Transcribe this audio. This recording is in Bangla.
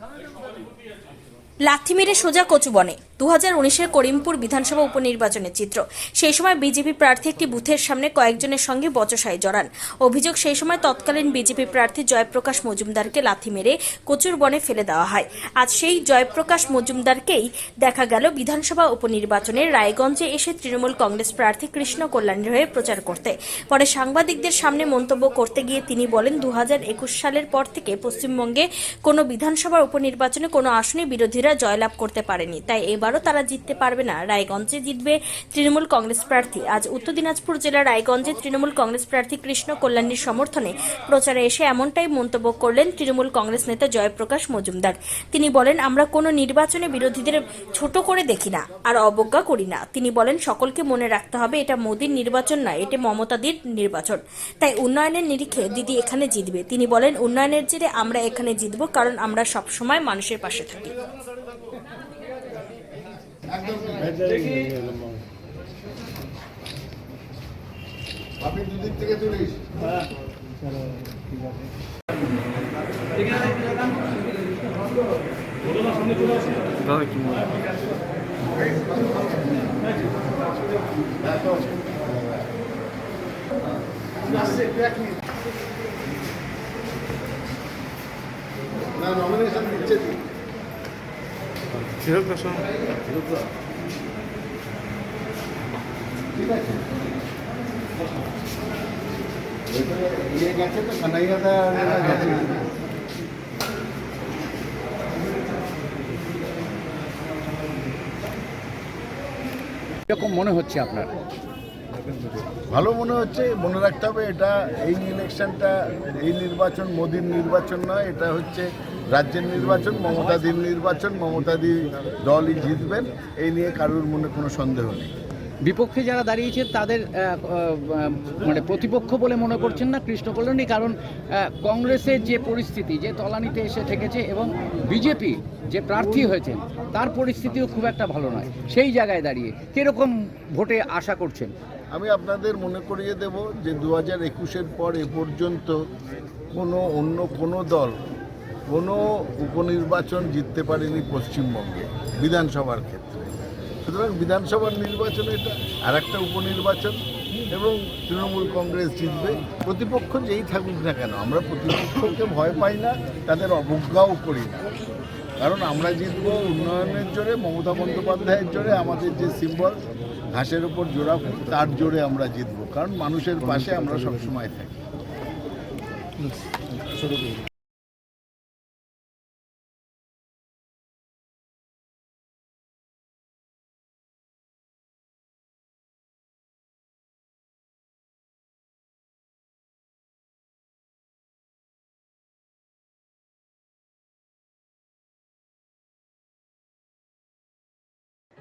何も見えない。লাথি মেরে সোজা কচুবনে দু হাজার উনিশের করিমপুর বিধানসভা উপনির্বাচনের চিত্র। সেই সময় বিজেপি প্রার্থী একটি বুথের সামনে কয়েকজনের সঙ্গে বচসায় জড়ান। অভিযোগ সেই সময় তৎকালীন বিজেপি প্রার্থী জয়প্রকাশ মজুমদারকে লাথি মেরে কচুর বনে ফেলে দেওয়া হয়। আজ সেই জয়প্রকাশ মজুমদারকেই দেখা গেল বিধানসভা উপনির্বাচনে রায়গঞ্জে এসে তৃণমূল কংগ্রেস প্রার্থী কৃষ্ণ কল্যাণীর হয়ে প্রচার করতে। পরে সাংবাদিকদের সামনে মন্তব্য করতে গিয়ে তিনি বলেন দু হাজার একুশ সালের পর থেকে পশ্চিমবঙ্গে কোনো বিধানসভার উপনির্বাচনে কোনো আসনে বিরোধীরা জয়লাভ করতে পারেনি। তাই এবারও তারা জিততে পারবে না। রায়গঞ্জে জিতবে তৃণমূল কংগ্রেস প্রার্থী। আজ উত্তর দিনাজপুর জেলার রায়গঞ্জে তৃণমূল কংগ্রেস প্রার্থী কৃষ্ণ কল্যাণীর সমর্থনে প্রচারে এসে এমনটাই মন্তব্য করলেন তৃণমূল কংগ্রেস নেতা জয়প্রকাশ মজুমদার। তিনি বলেন, আমরা কোনো নির্বাচনে বিরোধীদের ছোট করে দেখি না আর অবজ্ঞা করি না। তিনি বলেন, সকলকে মনে রাখতে হবে, এটা মোদীর নির্বাচন নয়, এটা মমতাদির নির্বাচন। তাই উন্নয়নের নিরিখে দিদি এখানে জিতবে। তিনি বলেন, উন্নয়নের জেরে আমরা এখানে জিতব, কারণ আমরা সবসময় মানুষের পাশে থাকি। আপনি দুদিক থেকে তুলিস। না নমিনেশন দিচ্ছে তো। ঠিক আছে ওইটা ইয়ে গেছে তো কানাইয়াদা গেছে এরকম মনে হচ্ছে আপনার? ভালো মনে হচ্ছে মনে রাখতে হবে এটা এই ইলেকশনটা এই নির্বাচন মোদির নির্বাচন নয় এটা হচ্ছে রাজ্যের নির্বাচন মমতাদির নির্বাচন মমতাদি দলই জিতবেন এই নিয়ে কারোর মনে কোনো সন্দেহ নেই। বিপক্ষে যারা দাঁড়িয়েছে তাদের মানে প্রতিপক্ষ বলে মনে করছেন না কৃষ্ণ কল্যাণী কারণ কংগ্রেসের যে পরিস্থিতি যে তলানিতে এসে ঠেকেছে এবং বিজেপি যে প্রার্থী হয়েছেন তার পরিস্থিতিও খুব একটা ভালো নয়। সেই জায়গায় দাঁড়িয়ে কীরকম ভোটে আশা করছেন? আমি আপনাদের মনে করিয়ে দেব যে দু হাজার একুশের পর এ পর্যন্ত কোনো অন্য কোনো দল কোনো উপনির্বাচন জিততে পারেনি পশ্চিমবঙ্গে বিধানসভার ক্ষেত্রে। সুতরাং বিধানসভার নির্বাচন এটা আর একটা উপনির্বাচন এবং তৃণমূল কংগ্রেস জিতবে। প্রতিপক্ষ যেই থাকুক না কেন, আমরা প্রতিপক্ষকে ভয় পাই না, তাদের অবজ্ঞাও করি না। কারণ আমরা জিতব উন্নয়নের জোরে, মমতা বন্দ্যোপাধ্যায়ের জোরে, আমাদের যে সিম্বল, ঘাসের ওপর জোড়া, তার জোরে আমরা জিতব। কারণ মানুষের পাশে আমরা সবসময় থাকি।